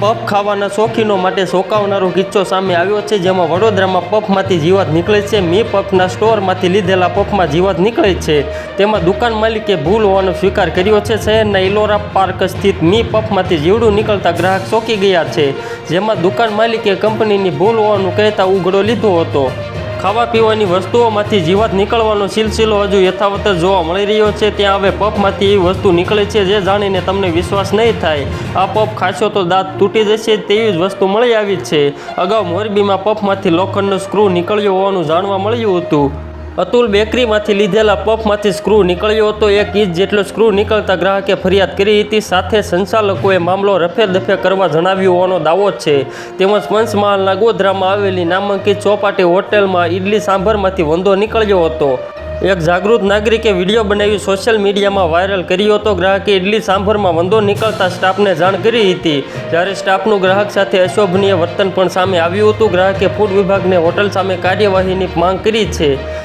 Puff ખાવાના શોખીનો માટે શોકાવનારો કિસ્સો સામે આવ્યો છે, જેમાં વડોદરામાં પફમાંથી જીવાત નીકળે છે. મી પફના સ્ટોરમાંથી લીધેલા પફમાં જીવાત નીકળે છે. તેમાં દુકાન માલિકે ભૂલ હોવાનો સ્વીકાર કર્યો છે. શહેરના ઇલોરા પાર્ક સ્થિત મી પફમાંથી જીવડું નીકળતા ગ્રાહક ચોંકી ગયા છે, જેમાં દુકાન માલિકે કંપનીની ભૂલ હોવાનું કહેતા ઉઘડો લીધો હતો. ખાવા પીવાની વસ્તુઓમાંથી જીવાત નીકળવાનો સિલસિલો હજુ યથાવત જોવા મળી રહ્યો છે. ત્યાં હવે પફમાંથી એવી વસ્તુ નીકળે છે જે જાણીને તમને વિશ્વાસ નહીં થાય. આ પફ ખાશો તો દાંત તૂટી જશે તેવી જ વસ્તુ મળી આવી છે. અગાઉ મોરબીમાં પફમાંથી લોખંડનો સ્ક્રૂ નીકળ્યો હોવાનું જાણવા મળ્યું હતું. અતુલ બેકરીમાંથી લીધેલા પફમાંથી સ્ક્રૂ નીકળ્યો હતો. એક ઇંચ જેટલો સ્ક્રૂ નીકળતા ગ્રાહકે ફરિયાદ કરી હતી. સાથે સંચાલકોએ મામલો રફે દફે કરવા જણાવ્યું હોવાનો દાવો છે. તેમજ પંચમહાલના ગોધરામાં આવેલી નામાંકિત ચોપાટી હોટેલમાં ઇડલી સાંભરમાંથી વંદો નીકળ્યો હતો. એક જાગૃત નાગરિકે વીડિયો બનાવી સોશિયલ મીડિયામાં વાયરલ કર્યો હતો. ગ્રાહકે ઇડલી સાંભરમાં વંદો નીકળતા સ્ટાફને જાણ કરી હતી. જ્યારે સ્ટાફનું ગ્રાહક સાથે અશોભનીય વર્તન પણ સામે આવ્યું હતું. ગ્રાહકે ફૂડ વિભાગને હોટલ સામે કાર્યવાહીની માંગ કરી છે.